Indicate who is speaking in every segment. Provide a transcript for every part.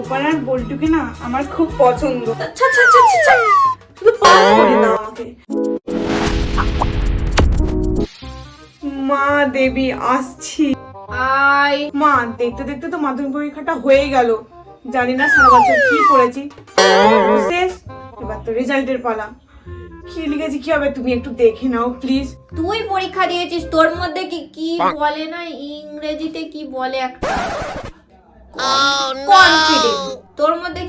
Speaker 1: ওপারার বল্টুকে না আমার খুব পছন্দ। আচ্ছা আচ্ছা আচ্ছা আচ্ছা, আচ্ছা শুধু পাস করে দাও আমাকে। মা দেবী আসছি।
Speaker 2: আই
Speaker 1: মা দেখতে দেখতে তো মাধ্যমিক পরীক্ষাটা হয়ে গেল। জানি না সারা বছর কি করেছি শেষ এবার তো রেজাল্টের পালা। কি লিখেছি কি হবে তুমি একটু দেখে নাও প্লিজ
Speaker 2: তুই পরীক্ষা দিয়েছিস তোর মধ্যে কি কি বলে না ইংরেজিতে কি বলে একটা? মধ্যে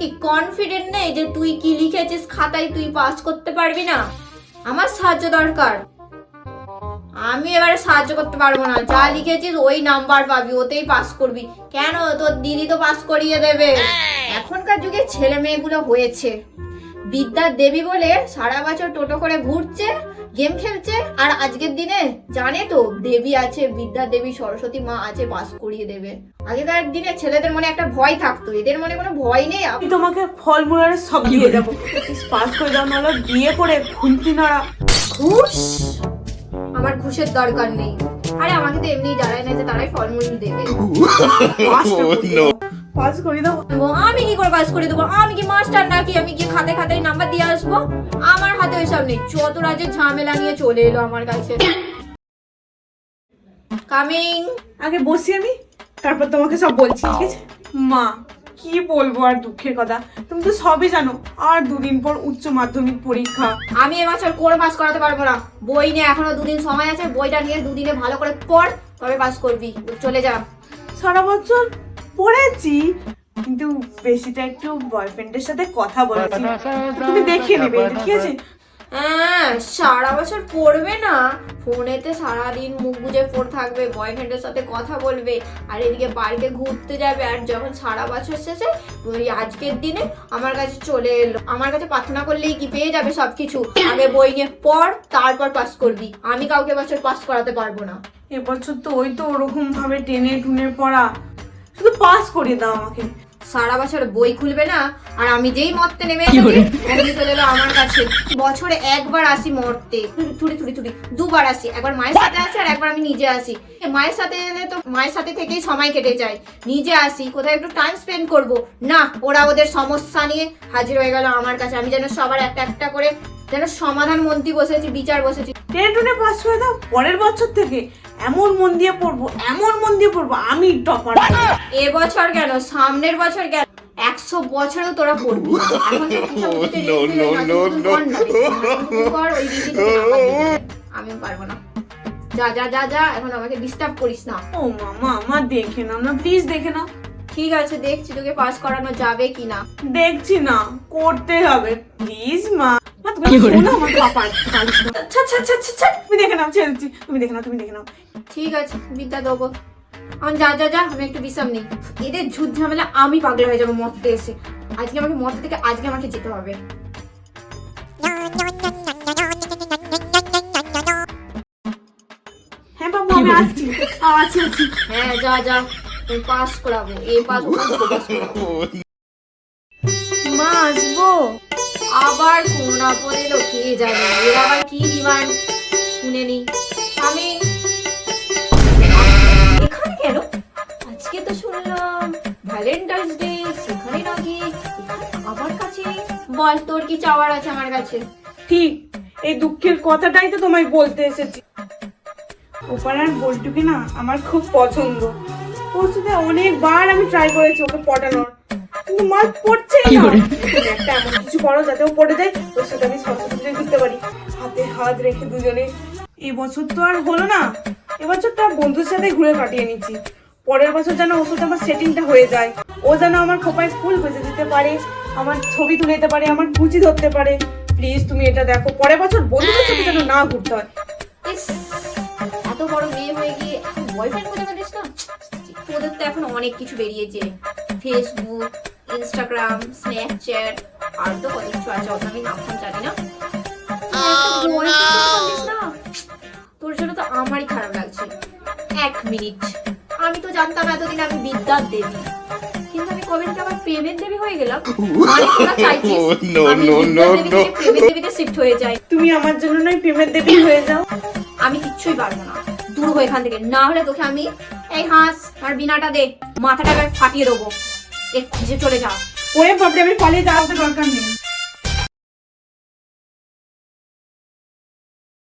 Speaker 2: কি কনফিডেন্ট নেই যে তুই কি লিখেছিস খাতায় তুই পাস করতে পারবি না? আমার সাহায্য দরকার। আমি এবারে সাহায্য করতে পারব না। যা লিখেছিস ওই নাম্বার পাবি, ওতেই পাস করবি। কেন? তোর দিদি তো পাস করিয়ে দেবে। এখনকার যুগে ছেলে মেয়েগুলো হয়েছে। বিদ্যার দেবী বলে সারা বছর টোটো করে ঘুরছে গেম খেলছে আর আজকের দিনে জানে তো দেবী আছে বিদ্যা দেবী সরস্বতী মা আছে পাস করিয়ে দেবে। আগেকার দিনে ছেলেদের মনে একটা ভয় থাকতো এদের মনে কোনো ভয় নেই।
Speaker 1: আমি তোমাকে ফলমূল আর সব দিয়ে যাব পাস করে দাও নাহলে বিয়ে করে খুন্তি নাড়া।
Speaker 2: ঘুষ? আমার ঘুষের দরকার নেই। আরে আমাকে তো এমনি যারাই না যে তারাই ফল ফলমূল দেবে।
Speaker 1: দাও। পাস করে
Speaker 2: আমি কি করে পাস করে দেবো? আমি কি মাস্টার নাকি? আমি কি খাতে খাতে নাম্বার দিয়ে আসব? আমার হাতে ওইসব নেই। যত রাজ্যের ঝামেলা নিয়ে চলে এলো আমার কাছে। কামিং
Speaker 1: আগে বসি আমি তারপর তোমাকে সব বলছি ঠিক আছে? মা কি বলব আর দুঃখের কথা? তুমি তো সবই জানো আর দুদিন পর উচ্চ মাধ্যমিক পরীক্ষা।
Speaker 2: আমি এবছর কোর পাস করাতে পারব না। বই নিয়ে এখনও দুদিন সময় আছে বইটা নিয়ে দুদিনে ভালো করে পড় তবে পাস করবি। চলে যা।
Speaker 1: সারা বছর পড়েছি কিন্তু বেশিটা একটু বয়ফ্রেন্ডের সাথে কথা বলেছি তুমি দেখে নেবে ঠিক আছে?
Speaker 2: হ্যাঁ সারা বছর পড়বে না। ফোনেতে সারাদিন মুখ বুজে পড়ে থাকবে বয়ফ্রেন্ডের সাথে কথা বলবে আর এদিকে বাড়িতে ঘুরতে যাবে আর যখন সারা বছর শেষে ওই আজকের দিনে আমার কাছে চলে এলো। আমার কাছে প্রার্থনা করলেই কি পেয়ে যাবে সবকিছু? আগে বই নিয়ে পড় তারপর পাস করবি। আমি কাউকে বছর পাস করাতে পারব না।
Speaker 1: এবছর তো ওই তো ওরকম ভাবে টেনে টুনে পড়া। শুধু পাস করে দাও আমাকে।
Speaker 2: সারা বছর বই খুলবে না আর আমি যেই মরতে নেমে এসেছি চলে এলো আমার কাছে। বছরে একবার আসি মরতে। থুড়ি থুড়ি থুড়ি দুবার আসি। একবার মায়ের সাথে আসি আর একবার আমি নিজে আসি। মায়ের সাথে এলে তো মায়ের সাথে থেকেই সময় কেটে যায়। নিজে আসি কোথায় একটু টাইম স্পেন্ড করব? না ওরা ওদের সমস্যা নিয়ে হাজির হয়ে গেল আমার কাছে। আমি যেন সবার একটা একটা করে যেন সমাধান মন্ত্রী বসেছি বিচার বসেছি।
Speaker 1: টেনে টুনে পাস করে দাও পরের বছর থেকে এমন মন দিয়ে পড়ব এমন মন দিয়ে পড়ব আমি টপার।
Speaker 2: এবছর কেন? সামনের বছর কেন? একশো বছরেও তোরা পড়বি। আমি পারব না। যা যা যা যা এখন আমাকে ডিস্টার্ব করিস না।
Speaker 1: ও মামা আমার দেখে নাও না প্লিজ দেখে নাও।
Speaker 2: ঠিক আছে দেখছি তোকে পাস করানো যাবে কিনা।
Speaker 1: দেখছি না করতে হবে প্লিজ মা, তুমি শোনো আমার পাপা আচ্ছা আচ্ছা আচ্ছা আচ্ছা আচ্ছা। তুমি দেখে নাও ছেড়ে দিচ্ছি তুমি দেখে নাও তুমি দেখে নাও।
Speaker 2: ঠিক আছে বিদ্যা দেবো। এখন যা যা যা আমি একটু বিশ্রাম নেই। এদের ঝুট ঝামেলা আমি পাগল হয়ে যাব মরতে এসে। আজকে আমাকে মরতে থেকে আজকে আমাকে যেতে হবে।
Speaker 1: হ্যাঁ বাবু আমি আসছি। আছি আছি।
Speaker 2: হ্যাঁ যা যা পাস করাবো এ পাস
Speaker 1: মা আসব?
Speaker 2: আবার কোন আপদ এলো কে জানে এর আবার কি ডিমান্ড? শুনে নি। আমি এখানে কেন? আজকে তো শুনলাম ভ্যালেন্টাইন্স ডে সেখানে নাকি আমার কাছে? বল তোর কি চাওয়ার আছে আমার কাছে?
Speaker 1: ঠিক এই দুঃখের কথাটাই তো তোমায় বলতে এসেছি। ওপারার বল্টুকে না আমার খুব পছন্দ। ওর সাথে অনেকবার আমি ট্রাই করেছি ওকে পটানোর। কিন্তু মার পড়ছেই না। একটা কিছু যাতে ও পড়ে যায়, ওর সাথে আমি সরস্বতী পুজোয় ঘুরতে পারি। হাতে হাত রেখে দুজনে। এই বছর তো আর হলো না। এবছরটা বন্ধুর সাথে ঘুরে কাটিয়ে নিচ্ছি। পরের বছর যেন ওর সাথে আমার সেটিংটা হয়ে যায়। ও যেন আমার খোপায় ফুল বেঁচে দিতে পারে, আমার ছবি তুলে দিতে পারে, আমার কুচি ধরতে পারে। প্লিজ তুমি এটা দেখো। পরের বছর বন্ধুদের সাথে যেন না ঘুরতে হয়।
Speaker 2: এত বড় মেয়ে হয়ে গিয়ে বয়ফ্রেন্ড খুঁজে পেলিস না? তোদের তো এখন অনেক কিছু বেরিয়েছে। ফেসবুক ইনস্টাগ্রাম স্ন্যাপচ্যাট আছে আমি জানি না? তোর জন্য তো আমারই খারাপ লাগছে। এক মিনিট। আমি তো জানতাম এতদিন আমি বিদ্যার দেবী। কিন্তু আমি কবে থেকে আমার প্রেমের দেবী হয়ে গেলাম. থেকে প্রেমের দেবীতে শিফট হয়ে যাই।
Speaker 1: তুমি আমার জন্য নয় প্রেমের দেবী হয়ে যাও।
Speaker 2: আমি কিচ্ছুই পারব না। দূর হয়ে এখান থেকে। না হলে তোকে আমি এই হাঁস আর বিনাটা দে মাথাটা ফাটিয়ে দেবো। এক্ষুনি চলে যা।
Speaker 1: ওরে বাপরে আমি পালিয়ে যাওয়ার দরকার নেই।